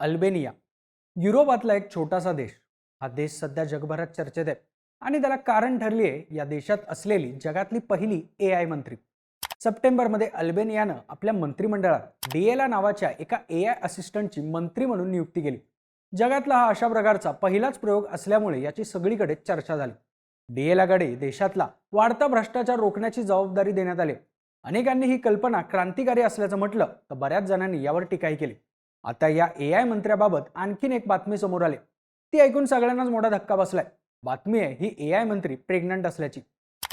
Albania. युरोपातला एक छोटासा देश. हा देश सध्या जगभरात चर्चेत आहे आणि त्याला कारण ठरली आहे या देशात असलेली जगातली पहिली ए आय मंत्री. सप्टेंबरमध्ये अल्बेनियानं आपल्या मंत्रिमंडळात डीएला नावाच्या एका ए आय असिस्टंटची मंत्री म्हणून नियुक्ती केली. जगातला हा अशा प्रकारचा पहिलाच प्रयोग असल्यामुळे याची सगळीकडे चर्चा झाली. डीएलाकडे देशातला वाढता भ्रष्टाचार रोखण्याची जबाबदारी देण्यात आली. अनेकांनी ही कल्पना क्रांतिकारी असल्याचं म्हटलं तर बऱ्याच जणांनी यावर टीकाही केली. आता या ए आय मंत्र्याबाबत आणखीन एक बातमी समोर आली. ती ऐकून सगळ्यांनाच मोठा धक्का बसलाय. बातमी आहे ही ए आय मंत्री प्रेग्नंट असल्याची.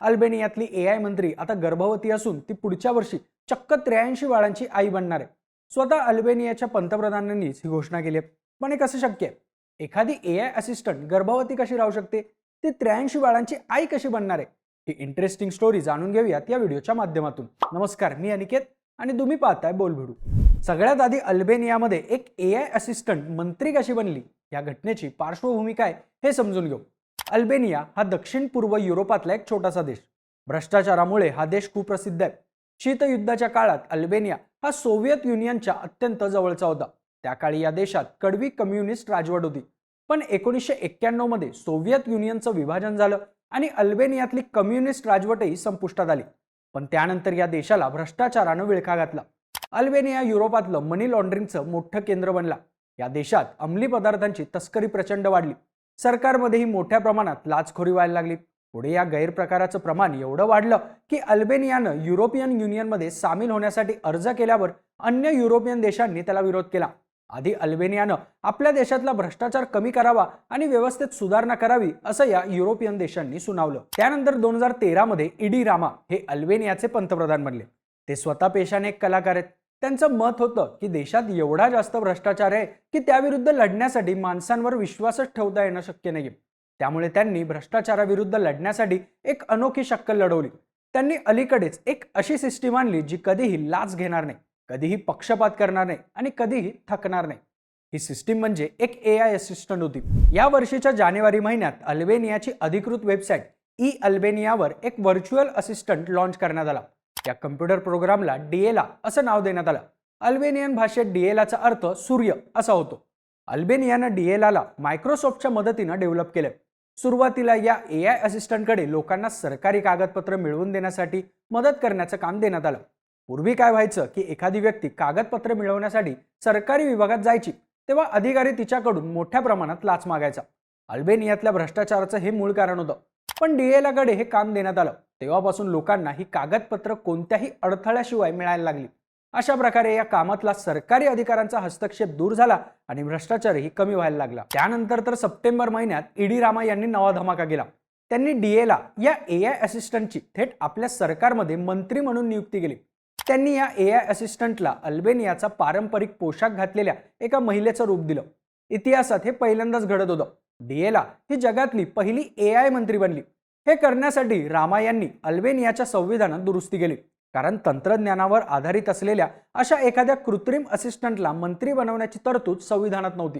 अल्बेनियातली ए आय मंत्री आता गर्भवती असून ती पुढच्या वर्षी चक्क त्र्याऐंशी बाळांची आई बनणार आहे. स्वतः अल्बेनियाच्या पंतप्रधानांनीच ही घोषणा केली आहे. पण हे कसं शक्य आहे? एखादी ए आय असिस्टंट गर्भवती कशी राहू शकते? ती त्र्याऐंशी बाळांची आई कशी बनणार आहे? ही इंटरेस्टिंग स्टोरी जाणून घेऊयात या व्हिडिओच्या माध्यमातून. नमस्कार मी अनिकेत. आणि तुम्ही पाहताय बोलभिडू सगळ्यात आधी अल्बेनियामध्ये एक ए आय असिस्टंट मंत्री कशी बनली? या घटनेची पार्श्वभूमी काय हे समजून घेऊ. अल्बेनिया हा दक्षिण पूर्व युरोपातला एक छोटासा देश. भ्रष्टाचारामुळे हा देश कुप्रसिद्ध आहे. शीतयुद्धाच्या काळात अल्बेनिया हा सोव्हिएत युनियनच्या अत्यंत जवळचा होता. त्या काळी या देशात कडवी कम्युनिस्ट राजवट होती. पण एकोणीसशे एक्क्याण्णवमध्ये सोव्हिएत युनियनचं विभाजन झालं आणि अल्बेनियातली कम्युनिस्ट राजवटही संपुष्टात आली. पण त्यानंतर या देशाला भ्रष्टाचारानं विळखा घातला. अल्बेनिया युरोपातलं मनी लॉन्ड्रिंगचं मोठं केंद्र बनला. या देशात अंमली पदार्थांची तस्करी प्रचंड वाढली. सरकारमध्येही मोठ्या प्रमाणात लाचखोरी व्हायला लागली. पुढे या गैरप्रकाराचं प्रमाण एवढं वाढलं की अल्बेनियानं युरोपियन युनियनमध्ये सामील होण्यासाठी अर्ज केल्यावर अन्य युरोपियन देशांनी त्याला विरोध केला. आधी अल्बेनियानं आपल्या देशातला भ्रष्टाचार कमी करावा आणि व्यवस्थेत सुधारणा करावी असं या युरोपियन देशांनी सुनावलं. त्यानंतर दोन हजार तेरामध्ये इडी रामा हे अल्बेनियाचे पंतप्रधान बनले. ते स्वतः पेशाने एक कलाकार आहेत. त्यांचं मत होतं की देशात एवढा जास्त भ्रष्टाचार आहे की त्याविरुद्ध लढण्यासाठी माणसांवर विश्वासच ठेवता येणं शक्य नाही त्यामुळे त्यांनी भ्रष्टाचाराविरुद्ध लढण्यासाठी एक अनोखी शक्कल लढवली. त्यांनी अलीकडेच एक अशी सिस्टीम आणली जी कधीही लाच घेणार नाही. कधीही पक्षपात करणार नाही आणि कधीही थकणार नाही. ही सिस्टीम म्हणजे एक ए आय असिस्टंट होती. या वर्षीच्या जानेवारी महिन्यात अल्बेनियाची अधिकृत वेबसाईट ई अल्बेनियावर एक व्हर्च्युअल असिस्टंट लॉन्च करण्यात आला. या कम्प्युटर प्रोग्रामला डीएला असं नाव देण्यात आलं. अल्बेनियन भाषेत डीएलाचा अर्थ सूर्य असा होतो. अल्बेनियानं डीएलाला मायक्रोसॉफ्टच्या मदतीनं डेव्हलप केलं. सुरुवातीला या ए आय असिस्टंटकडे लोकांना सरकारी कागदपत्र मिळवून देण्यासाठी मदत करण्याचं काम देण्यात आलं. पूर्वी काय व्हायचं की एखादी व्यक्ती कागदपत्र मिळवण्यासाठी सरकारी विभागात जायची तेव्हा अधिकारी तिच्याकडून मोठ्या प्रमाणात लाच मागायचा. अल्बेनियातल्या भ्रष्टाचाराचं हे मूळ कारण होतं. पण डीएलाकडे हे काम देण्यात आलं. तेव्हापासून लोकांना ही कागदपत्र कोणत्याही अडथळ्याशिवाय मिळायला लागली. अशा प्रकारे या कामातला सरकारी अधिकाऱ्यांचा हस्तक्षेप दूर झाला आणि भ्रष्टाचारही कमी व्हायला लागला. त्यानंतर तर सप्टेंबर महिन्यात ईडी रामा यांनी नवा धमाका केला. त्यांनी डीएला या ए आय असिस्टंटची थेट आपल्या सरकारमध्ये मंत्री म्हणून नियुक्ती केली. त्यांनी या ए आय असिस्टंटला अल्बेनियाचा पारंपरिक पोशाख घातलेल्या एका महिलेचं रूप दिलं. इतिहासात हे पहिल्यांदाच घडत होतं. डीएला ही जगातली पहिली ए आय मंत्री बनली. हे करण्यासाठी रामा यांनी अल्बेनियाच्या संविधानात दुरुस्ती केली. कारण तंत्रज्ञानावर आधारित असलेल्या अशा एखाद्या कृत्रिम असिस्टंटला मंत्री बनवण्याची तरतूद संविधानात नव्हती.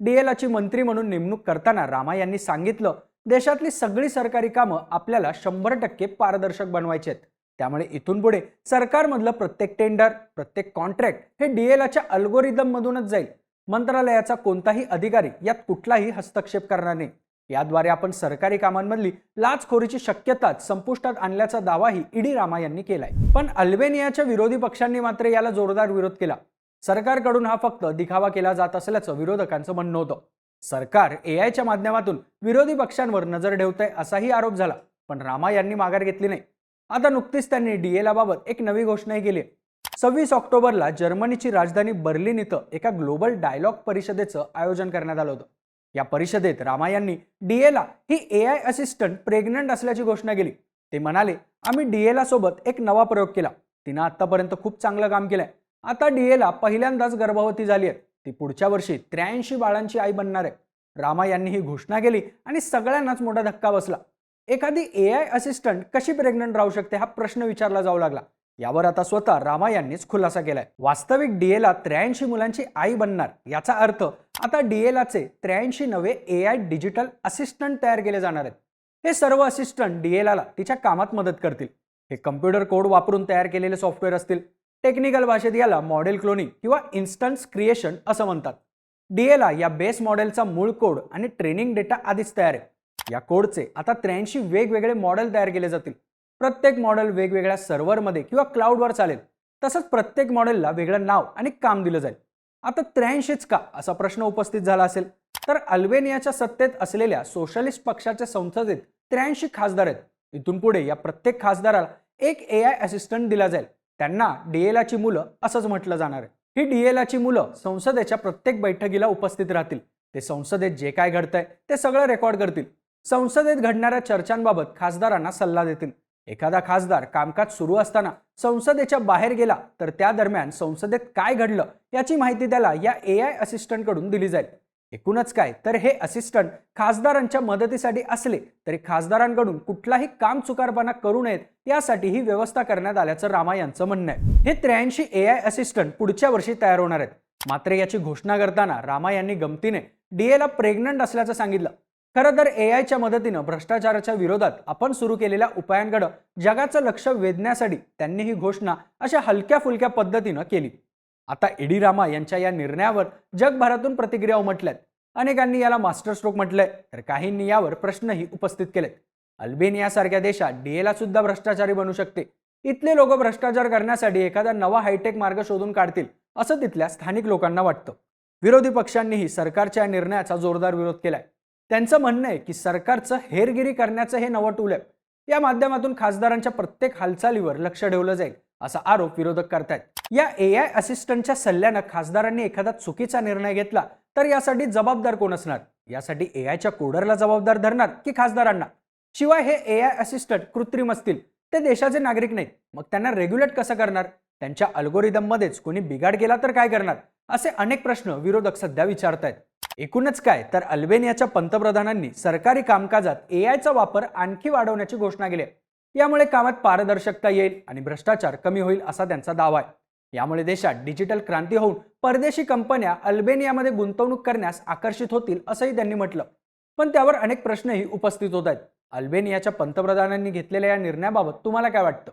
डीएलाची मंत्री म्हणून नेमणूक करताना रामा यांनी सांगितलं देशातली सगळी सरकारी कामं आपल्याला शंभर टक्के पारदर्शक बनवायची आहेत. त्यामुळे इथून पुढे सरकारमधलं प्रत्येक टेंडर प्रत्येक कॉन्ट्रॅक्ट हे डीएलाच्या अल्गोरिदम अल्गोरिदममधूनच जाईल. मंत्रालयाचा कोणताही अधिकारी यात कुठलाही हस्तक्षेप करणार नाही. याद्वारे आपण सरकारी कामांमधली लाचखोरीची शक्यताच संपुष्टात आणल्याचा दावाही ईडी रामा यांनी केलाय. पण अल्बेनियाच्या विरोधी पक्षांनी मात्र याला जोरदार विरोध केला. सरकारकडून हा फक्त दिखावा केला जात असल्याचं विरोधकांचं म्हणणं होतं. सरकार ए माध्यमातून विरोधी पक्षांवर नजर ठेवतंय असाही आरोप झाला. पण रामा यांनी माघार घेतली नाही. आता नुकतीच त्यांनी डीएला बाबत एक नवी घोषणाही केली. सव्वीस ऑक्टोबरला जर्मनीची राजधानी बर्लिन इथं एका ग्लोबल डायलॉग परिषदेचं आयोजन करण्यात आलं होतं. या परिषदेत रामा यांनी डीएला ही ए आय असिस्टंट प्रेग्नंट असल्याची घोषणा केली. ते म्हणाले आम्ही डीएला सोबत एक नवा प्रयोग केला. तिनं आतापर्यंत खूप चांगलं काम केलंय. आता डीएला पहिल्यांदाच गर्भवती झाली आहे. ती पुढच्या वर्षी त्र्याऐंशी बाळांची आई बनणार आहे. रामा यांनी ही घोषणा केली आणि सगळ्यांनाच मोठा धक्का बसला. एखादी ए आय असिस्टंट कशी प्रेग्नंट राहू शकते हा प्रश्न विचारला जाऊ लागला. यावर आता स्वतः रामा यांनीच खुलासा केलाय. वास्तविक डीएला त्र्याऐंशी मुलांची आई बनणार याचा अर्थ आता डीएलाचे त्र्याऐंशी नवे ए आय डिजिटल असिस्टंट तयार केले जाणार आहेत. हे सर्व असिस्टंट डीएलाला तिच्या कामात मदत करतील. हे कम्प्युटर कोड वापरून तयार केलेले सॉफ्टवेअर असतील. टेक्निकल भाषेत याला मॉडेल क्लोनिंग किंवा इन्स्टन्स क्रिएशन असं म्हणतात. डीएला या बेस मॉडेलचा मूळ कोड आणि ट्रेनिंग डेटा आधीच तयार आहे. या कोडचे आता त्र्याऐंशी वेगवेगळे मॉडेल तयार केले जातील. प्रत्येक मॉडेल वेगवेगळ्या सर्व्हरमध्ये किंवा क्लाउडवर चालेल. तसंच प्रत्येक मॉडेलला वेगळं नाव आणि काम दिलं जाईल. आता त्र्याऐंशीच का? असा प्रश्न उपस्थित झाला असेल. तर अल्बेनियाच्या सत्तेत असलेल्या सोशलिस्ट पक्षाच्या संसदेत त्र्याऐंशी खासदार आहेत. इथून पुढे या प्रत्येक खासदाराला एक ए आय असिस्टंट दिला जाईल. त्यांना डीएलाची मुलं असंच म्हटलं जाणार आहे. ही डीएलाची मुलं संसदेच्या प्रत्येक बैठकीला उपस्थित राहतील. ते संसदेत जे काय घडतंय ते सगळं रेकॉर्ड करतील. संसदेत घडणाऱ्या चर्चांबाबत खासदारांना सल्ला देतील. एखादा खासदार कामकाज सुरू असताना संसदेच्या बाहेर गेला तर त्या दरम्यान संसदेत काय घडलं याची माहिती त्याला या ए आय असिस्टंटकडून दिली जाईल. एकूणच काय? तर हे असिस्टंट खासदारांच्या मदतीसाठी असले तरी खासदारांकडून कुठलाही काम चुकारपणा करू नयेत यासाठी ही व्यवस्था करण्यात आल्याचं रामा यांचं म्हणणं आहे. हे त्र्याऐंशी ए आय असिस्टंट पुढच्या वर्षी तयार होणार आहेत. मात्र याची घोषणा करताना रामा यांनी गमतीने डीएला प्रेग्नंट असल्याचं सांगितलं. खरं तर ए आयच्या मदतीनं भ्रष्टाचाराच्या विरोधात आपण सुरू केलेल्या उपायांकडे जगाचं लक्ष वेधण्यासाठी त्यांनी ही घोषणा अशा हलक्या फुलक्या पद्धतीनं केली. आता एडी रामा यांच्या या निर्णयावर जगभरातून प्रतिक्रिया उमटल्यात. अनेकांनी याला मास्टर स्ट्रोक म्हटलंय तर काहींनी यावर प्रश्नही उपस्थित केलेत. अल्बेनियासारख्या देशात डीएला सुद्धा भ्रष्टाचारी बनू शकते. इथले लोक भ्रष्टाचार करण्यासाठी एखादा नवा हायटेक मार्ग शोधून काढतील असं तिथल्या स्थानिक लोकांना वाटतं. विरोधी पक्षांनीही सरकारच्या या निर्णयाचा जोरदार विरोध केलाय. त्यांचं म्हणणं आहे की सरकारचं हेरगिरी करण्याचं हे नवं टूल आहे. या माध्यमातून खासदारांच्या प्रत्येक हालचालीवर लक्ष ठेवलं जाईल असा आरोप विरोधक करतायत. या ए आय असिस्टंटच्या सल्ल्यानं खासदारांनी एखादा चुकीचा निर्णय घेतला तर यासाठी जबाबदार कोण असणार? यासाठी ए आयच्या कोडरला जबाबदार धरणार की खासदारांना? शिवाय हे ए आय असिस्टंट कृत्रिम असतील ते देशाचे नागरिक नाहीत मग त्यांना रेग्युलेट कसं करणार? त्यांच्या अल्गोरिदममध्येच कोणी बिघाड केला तर काय करणार? असे अनेक प्रश्न विरोधक सध्या विचारतायत. एकूणच काय? तर अल्बेनियाच्या पंतप्रधानांनी सरकारी कामकाजात ए आयचा वापर आणखी वाढवण्याची घोषणा केली आहे. यामुळे कामात पारदर्शकता येईल आणि भ्रष्टाचार कमी होईल असा त्यांचा दावा आहे. यामुळे देशात डिजिटल क्रांती होऊन परदेशी कंपन्या अल्बेनियामध्ये गुंतवणूक करण्यास आकर्षित होतील असंही त्यांनी म्हटलं. पण त्यावर अनेक प्रश्नही उपस्थित होत आहेत. अल्बेनियाच्या पंतप्रधानांनी घेतलेल्या या निर्णयाबाबत तुम्हाला काय वाटतं?